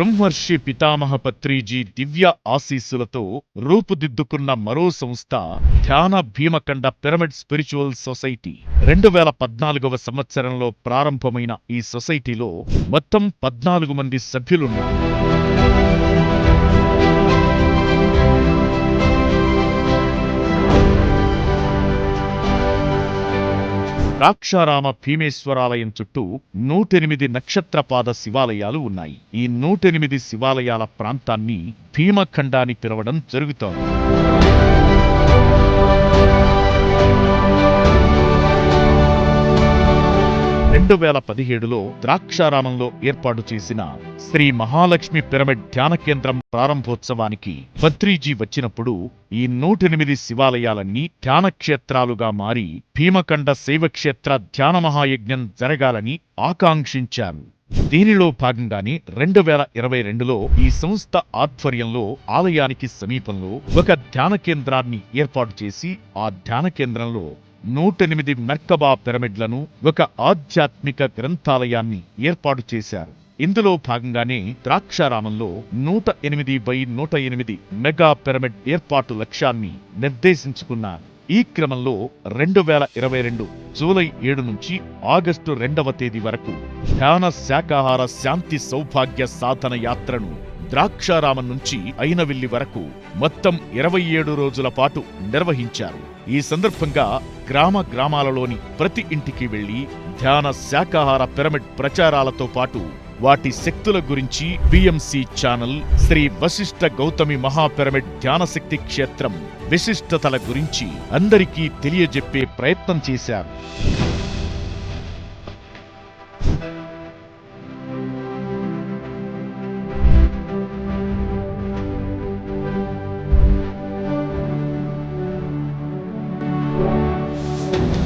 బ్రహ్మర్షి పితామహపత్రిజీ దివ్య ఆశీస్సులతో రూపుదిద్దుకున్న మరో సంస్థ ధ్యాన భీమకండ పిరమిడ్ స్పిరిచువల్ సొసైటీ. రెండు వేల పద్నాలుగవ సంవత్సరంలో ప్రారంభమైన ఈ సొసైటీలో మొత్తం పద్నాలుగు మంది సభ్యులున్నారు. ద్రాక్షారామ భీమేశ్వరాలయం చుట్టూ నూటెనిమిది నక్షత్రపాద శివాలయాలు ఉన్నాయి. ఈ నూటెనిమిది శివాలయాల ప్రాంతాన్ని భీమఖండాన్ని పిలవడం జరుగుతోంది. రెండు వేల పదిహేడులో ద్రాక్షారామంలో ఏర్పాటు చేసిన శ్రీ మహాలక్ష్మి పిరమిడ్ ధ్యాన కేంద్రం ప్రారంభోత్సవానికి భద్రీజీ వచ్చినప్పుడు ఈ నూటెనిమిది శివాలయాలన్నీ ధ్యానక్షేత్రాలుగా మారి భీమకండ శైవక్షేత్ర ధ్యాన మహాయజ్ఞం జరగాలని ఆకాంక్షించారు. దీనిలో భాగంగానే రెండు వేల ఇరవై రెండులో ఈ సంస్థ ఆధ్వర్యంలో ఆలయానికి సమీపంలో ఒక ధ్యాన కేంద్రాన్ని ఏర్పాటు చేసి ఆ ధ్యాన కేంద్రంలో నూటెనిమిది మెర్కబా పిరమిడ్లను ఒక ఆధ్యాత్మిక గ్రంథాలయాన్ని ఏర్పాటు చేశారు. ఇందులో భాగంగానే ద్రాక్షారామంలో నూట ఎనిమిది బై నూట ఎనిమిది మెగా పిరమిడ్ ఏర్పాటు లక్ష్యాన్ని నిర్దేశించుకున్నారు. ఈ క్రమంలో రెండు వేల ఇరవై రెండు జూలై ఏడు నుంచి ఆగస్టు రెండవ తేదీ వరకు ధ్యాన శాకాహార శాంతి సౌభాగ్య సాధన యాత్రను ద్రాక్షారామం నుంచి అయినవిల్లి వరకు మొత్తం ఇరవై ఏడు రోజుల పాటు నిర్వహించారు. ఈ సందర్భంగా గ్రామ గ్రామాలలోని ప్రతి ఇంటికి వెళ్ళి ధ్యాన శాకాహార పిరమిడ్ ప్రచారాలతో పాటు వాటి శక్తుల గురించి బిఎంసి ఛానల్ శ్రీ వశిష్ఠ గౌతమి మహాపిరమిడ్ ధ్యానశక్తి క్షేత్రం విశిష్టతల గురించి అందరికీ తెలియజెప్పే ప్రయత్నం చేశారు. Thank you.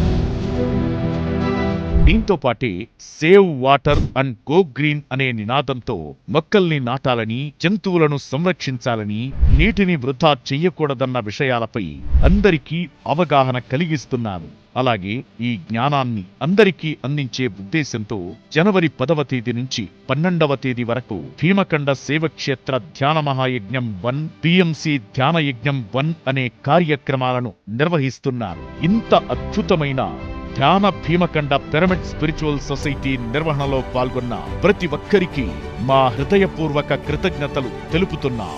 దీంతో పాటే save water and go green అనే నినాదంతో మొక్కల్ని నాటాలని జంతువులను సంరక్షించాలని నీటిని వృధా చెయ్యకూడదన్న విషయాలపై అందరికీ అవగాహన కలిగిస్తున్నారు అలాగే ఈ జ్ఞానాన్ని అందరికీ అందించే ఉద్దేశంతో జనవరి పదవ తేదీ నుంచి పన్నెండవ తేదీ వరకు భీమకండ సేవక్షేత్ర ధ్యాన మహాయజ్ఞం వన్ పిఎంసి ధ్యాన యజ్ఞం వన్ అనే కార్యక్రమాలను నిర్వహిస్తున్నారు ఇంత అద్భుతమైన ధ్యాన భీమకండ పిరమిడ్ స్పిరిచువల్ సొసైటీ నిర్వహణలో పాల్గొన్న ప్రతి ఒక్కరికి మా హృదయపూర్వక కృతజ్ఞతలు తెలుపుతున్నాం.